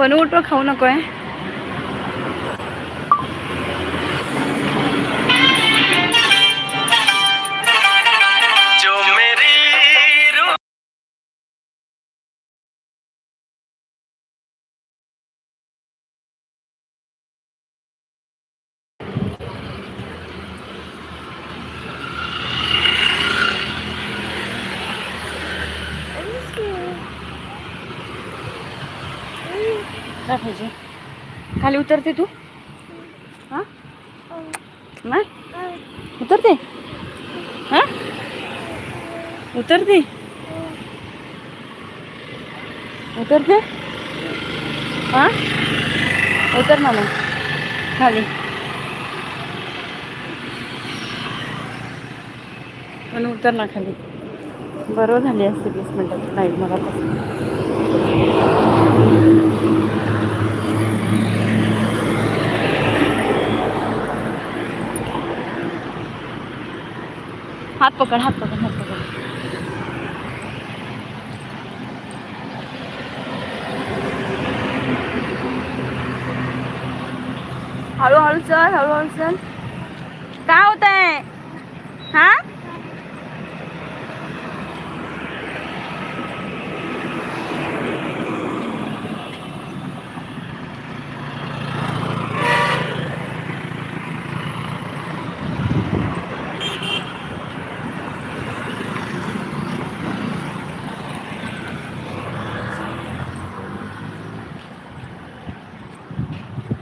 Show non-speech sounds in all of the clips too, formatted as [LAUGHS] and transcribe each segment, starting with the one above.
पण उठवा खाऊ नको आहे पाहिजे. खाली उतरते तू? हा? नाही? उतरते? हा? उतरते? उतरते? हा? उतर ना मग. खाली. पण उतर ना खाली. बरोबर झाली असते वीस मिनटाची नाही मला हात पकड हात पकड हात पकड हळूहळू चल हळूहळू चल काय होत आहे हा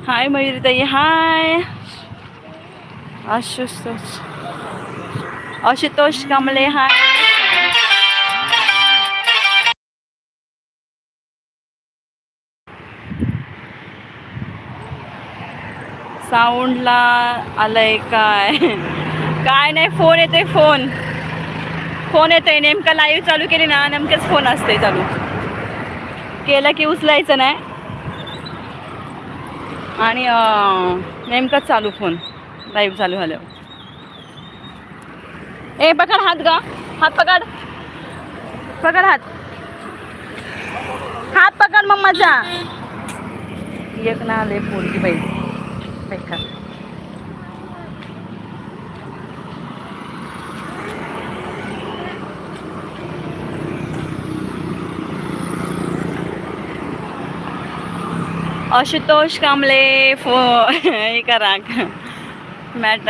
हाय मयुरीताई हाय आशुतोष आशुतोष कांबळे हाय साऊंडला आलंय काय काय नाही फोन येतोय फोन फोन येतोय नेमका लाईव्ह चालू केली ना नेमकेच फोन असते चालू. केलं की उचलायचं नाही. आणि नेमकंच नेमकाच चालू फोन. लाईव्ह चालू झाल्यावर. ए पकड हात गा. हात पकड. पकड हात. हात पकड मग मजा एक ना आले पोरगी पाहिजे बेकार आशुतोष कांबळे फो [LAUGHS] हे करा. मॅट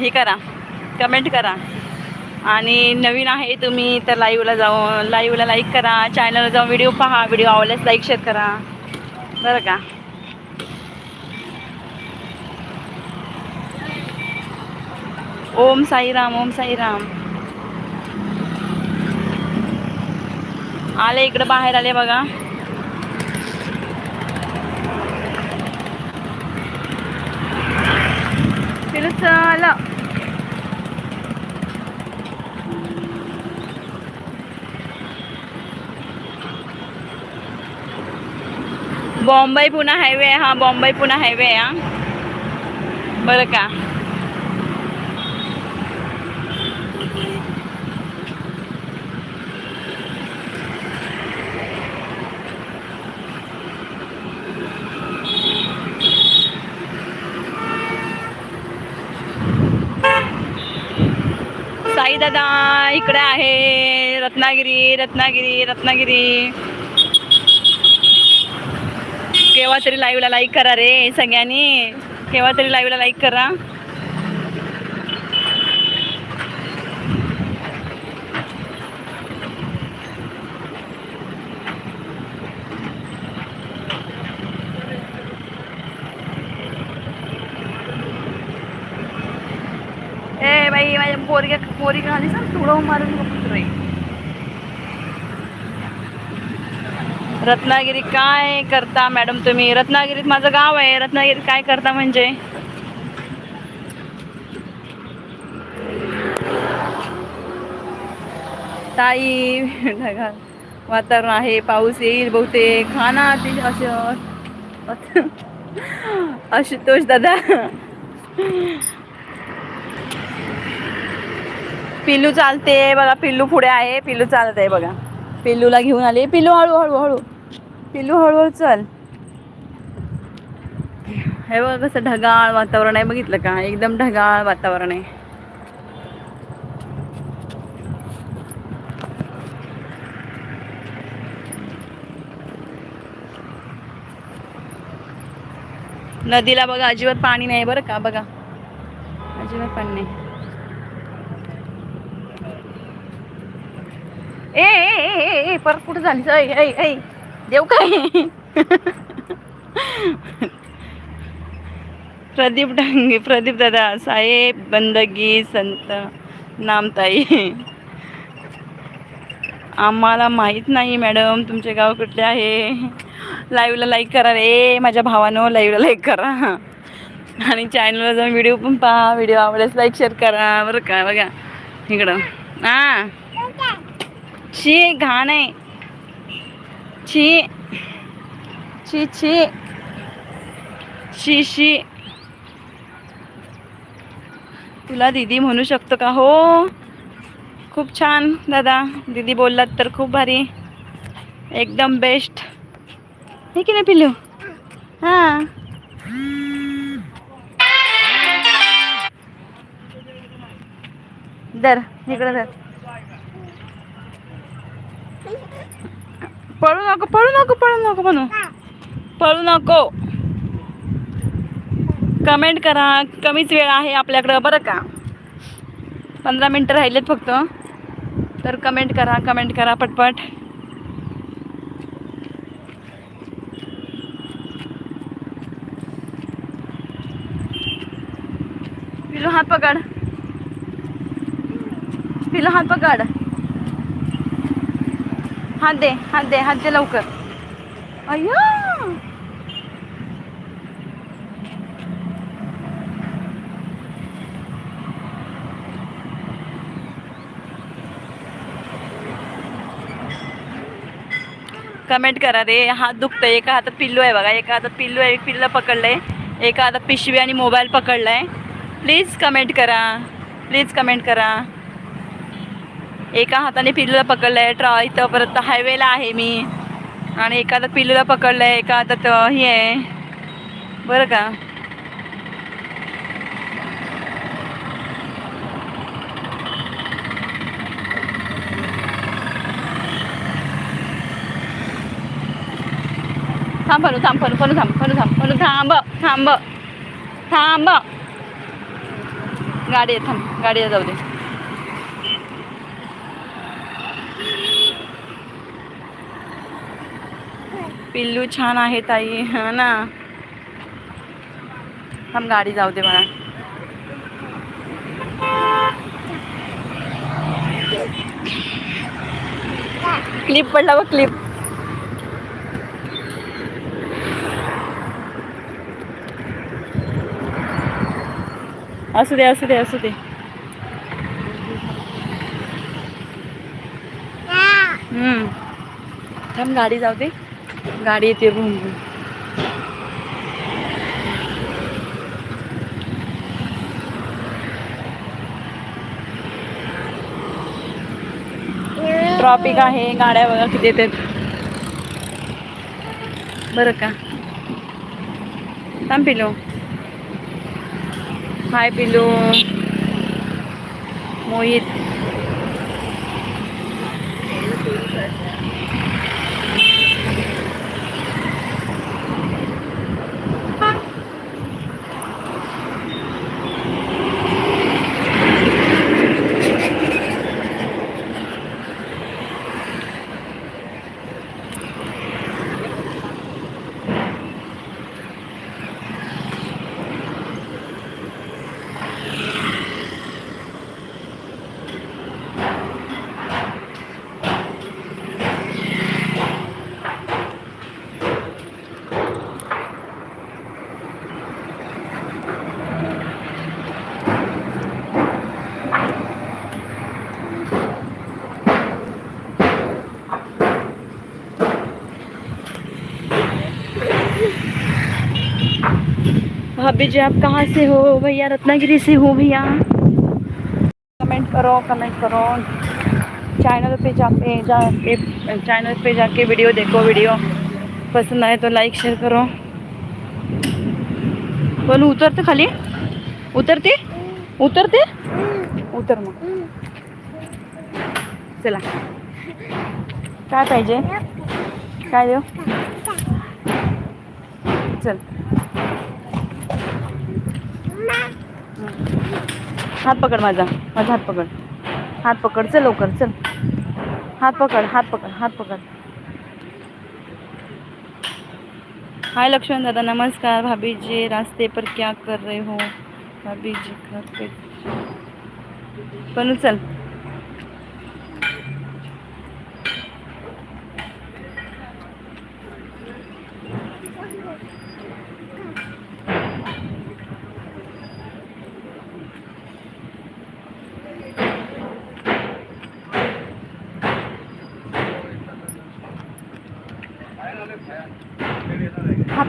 हे करा. कमेंट करा. आणि नवीन आहे तुम्ही तर लाईव्हला जाऊन लाईव्हला लाईक करा. चॅनलला जाऊन व्हिडिओ पहा. व्हिडिओ आवडल्यास लाईक शेअर करा. बरं का? ओम साईराम ओम साईराम. आले इकडं बाहेर आले बघा. पिलू चला बॉम्बे पुणे हायवे हा बॉम्बे पुणे हायवे हा बरं का दादा इकडे आहे. रत्नागिरी रत्नागिरी रत्नागिरी. केव्हा तरी लाईव्हला लाईक करा रे सगळ्यांनी. केव्हा तरी लाईव्हला लाईक करा. ए बाई माझ्या पोरग्या पोरी घाली सर तुडव मारून बघतो रे. रत्नागिरी काय करता मॅडम तुम्ही? रत्नागिरीत माझं गाव आहे. रत्नागिरीत काय करता म्हणजे? ताई ढगाळ वातावरण आहे पाऊस येईल बहुतेक. खाना ते असं आशुतोष दादा. पिल्लू चालते बघा पिल्लू पुढे आहे पिल्लू चालत आहे बघा. पिल्लूला घेऊन आले. पिल्लू हळू हळू हळू. पिल्लू हळूहळू चल. हे बघ कसं ढगाळ वातावरण आहे. बघितलं का? एकदम ढगाळ वातावरण आहे. नदीला बघा अजिबात पाणी नाही बरं का? बघा. अजिबात पाणी नाही. ए ए ए परत कुठं झाली ऐ ऐ ऐ. देऊ काय? प्रदीप डांगे प्रदीप दादा साहेब बंदगी संत नामताई. आम्हाला माहीत नाही मॅडम तुमचे गाव कुठले आहे? लाईव्हला लाईक करा रे माझ्या भावानं लाईव्हला लाईक करा. आणि चॅनलला जाऊन व्हिडिओ पण पहा व्हिडिओ आवडल्यास लाईक शेअर करा. बरं का बघा. इकडं. हां. शी घाण आहे छी. छी छी. शी शी तुला दीदी म्हणू शकतो का? हो. खूप छान दादा. दीदी बोललात तर खूप भारी. एकदम बेस्ट हे की नाही पिल्लू? हां. दर इकडं दर पळू नको पळू नको पळू नको म्हणू. पळू नको. कमेंट करा. कमीच वेळ आहे आपल्याकडं बरं का? पंधरा मिनटं राहिलेत फक्त. तर कमेंट करा कमेंट करा पटपट. पिलू हात पकड. पिलू हात पकड. हात दे हात दे हात दे लवकर. अय्या! कमेंट करा रे हात दुखतंय. एका हातात पिल्लू आहे बघा. एका हातात पिल्लू आहे पिल्लं पकडलंय. एका हातात पिशवी आणि मोबाईल पकडलाय. प्लीज कमेंट करा. प्लीज कमेंट करा. एका हाताने पिल्लूला पकडलंय ट्रॉ इथं परत हायवेला आहे मी. आणि एका हातात पिल्लूला पकडलंय एका हातात हे आहे. बरं का? थांब फनू थांब फनू फनू थांब फनू थांब फनू थांब थांब थांब. गाडी आहे थांब गाडीला जाऊ दे. पिल्लू छान आहे ताई हा ना. थांब गाडी जाऊ दे मला. क्लिप पडला व क्लिप. असू दे असू दे असू दे. हम्म. थांब गाडी जाऊ दे. गाडी येते भूम ट्रॉफिक ट्रॉपिक आहे गाड्या बघा किती येतात. बरं का. थांब पिलो हाय पिलो मोहित. भाभी जी आप कहाँ से हो? भैया रत्नागिरी से हो भैया। कमेंट करो कमेंट करो। चैनल पे जाके जाके चैनल पे जाके वीडियो देखो वीडियो पसंद आए तो लाइक शेयर करो। पण उतरते खाली? उतरते? उतरते? उतर मग। चला। काय पाहिजे? काय देऊ? चल। हात पकड माझा. माझा हात पकड. हात पकड. चल लवकर. चल. हात पकड. हात पकड. हात पकड. हाय लक्ष्मण दादा. नमस्कार. भाभी जी रास्ते पर क्या कर रहे हो? भाभी जी घर पे चल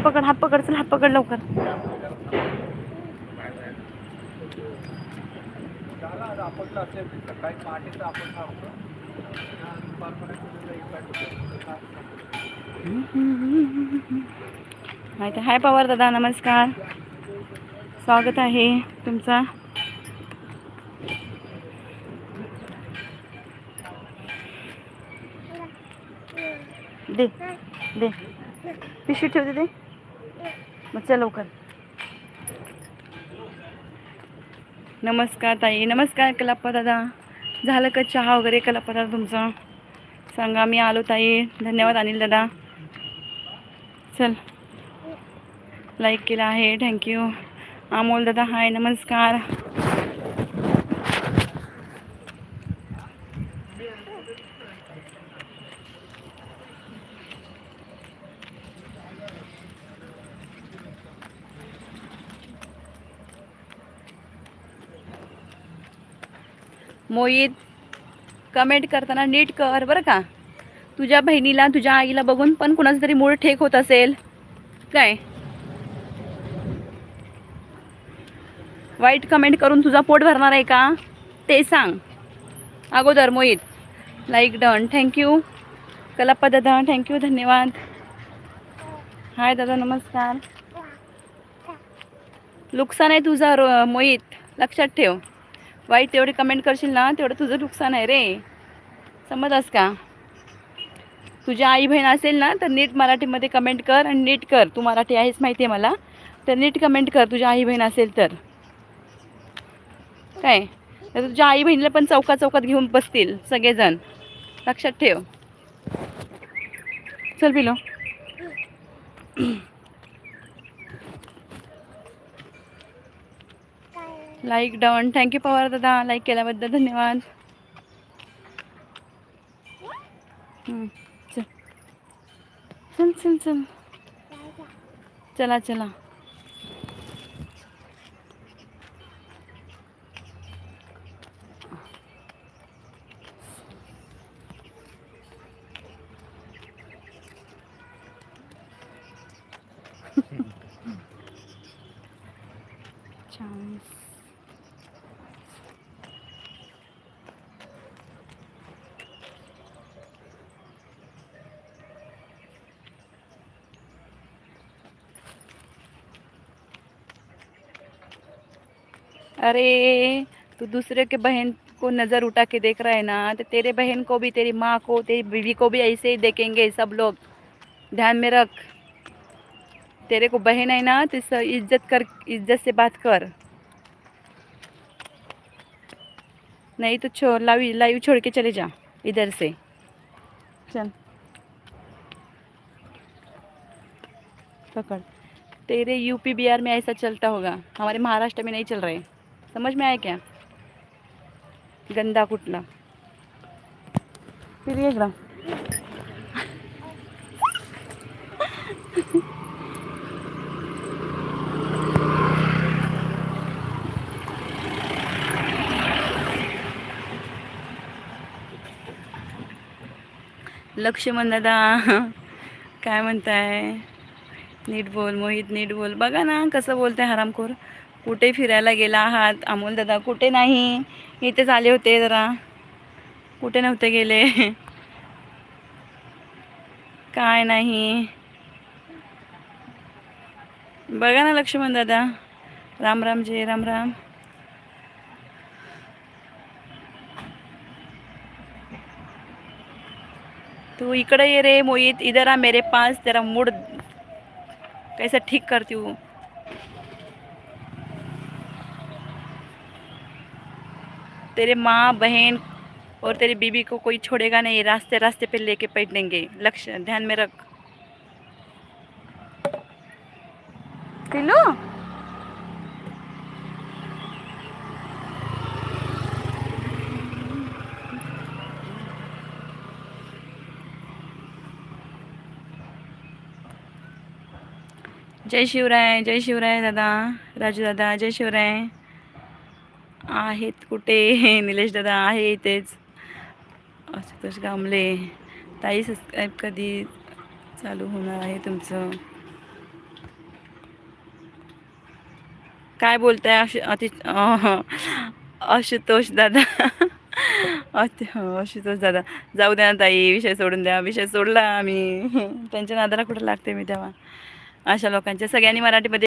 हात पकड हात पकड चल हात पकड लवकर. माहिती आहे. हाय पवार दादा नमस्कार. स्वागत आहे तुमचा. दे दे. पिशवी ठेवते ते मग चल लवकर. नमस्कार ताई. नमस्कार कलाप्पा दादा. झालं का चहा वगैरे कलाप्पा दादा तुमचा? सांगा मी आलो ताई. धन्यवाद अनिल दादा. चल. लाईक केला आहे. थँक्यू अमोल दादा हाय नमस्कार. मोहित कमेंट करताना नीट कर बरं का. तुझ्या बहिणीला तुझ्या आईला बघून पण कुणाचं तरी मूळ ठेक होत असेल. काय? वाईट कमेंट करून तुझा पोट भरणार आहे का? ते सांग. अगोदर Mohit like done thank you Kalappa दादा थँक्यू धन्यवाद. हाय दादा. नमस्कार. नुकसान आहे तुझा रो मोहित. लक्षात ठेव. वाईट तेवढे कमेंट करशील ना तेवढं तुझं नुकसान आहे रे. समजास का? तुझी आई बहीण असेल ना तर नीट मराठीमध्ये कमेंट कर आणि नीट कर. तू मराठी आहेस माहिती आहे मला. तर नीट कमेंट कर तुझी आई बहीण असेल तर. काय? तर तुझ्या आई बहिणीला पण चौका चौकात घेऊन बसतील सगळेजण. लक्षात ठेव. चल पिलो. Like down thank you Pawar दादा लाईक केल्याबद्दल धन्यवाद. चल चल चल. चल चला. अरे, तू दूसरे के बहन को नज़र उठा के देख रहा है ना तो तेरे बहन को भी, तेरी माँ को, तेरी बीवी को भी ऐसे ही देखेंगे सब लोग। ध्यान में रख। तेरे को बहन है ना तो इज़्ज़त कर, इज़्ज़त से बात कर। नहीं तो छो लाइव लाइव छोड़ के चले जा, इधर से। चल। पकड़। तेरे यूपी बिहार में ऐसा चलता होगा, हमारे महाराष्ट्र में नहीं चल रहे। समझ में आया क्या? गंदा कुठला फिर ये लक्ष्मण दादा काय म्हणताय? नीट बोल मोहित नीट बोल. बघा ना कसं बोलते हरामखोर. कुठे फिरायला गेला आहात? अमोल दादा कुठे नाही? इथेच आले होते जरा. कुठे नव्हते गेले? काय नाही. बघा ना लक्ष्मण दादा. राम राम जय राम राम. तू इकडे ये रे मोहित. इधर आ मेरे पास. तेरा मूड कैसा ठीक करती हूँ तेरे माँ बहन और तेरी बीबी को कोई छोड़ेगा नहीं रास्ते रास्ते पे लेके बैठ देंगे लक्ष्य ध्यान में रख। किलो जय शिवराय जय शिवराय दादा राजू दादा जय शिवराय। आहेत कुठे? [LAUGHS] निलेश दादा आहे इथेच. आशुतोष गामले? ताई सबस्क्राईब कधी चालू होणार आहे तुमचं? काय बोलताय आशु अति आशुतोष दादा? [LAUGHS] अति हो, आशुतोष दादा. जाऊ द्या ना ताई विषय सोडून द्या. विषय सोडला आम्ही. [LAUGHS] त्यांच्या नादाला कुठं लागते मी तेव्हा? अशा लोकांच्या सगळ्यांनी मराठीमध्ये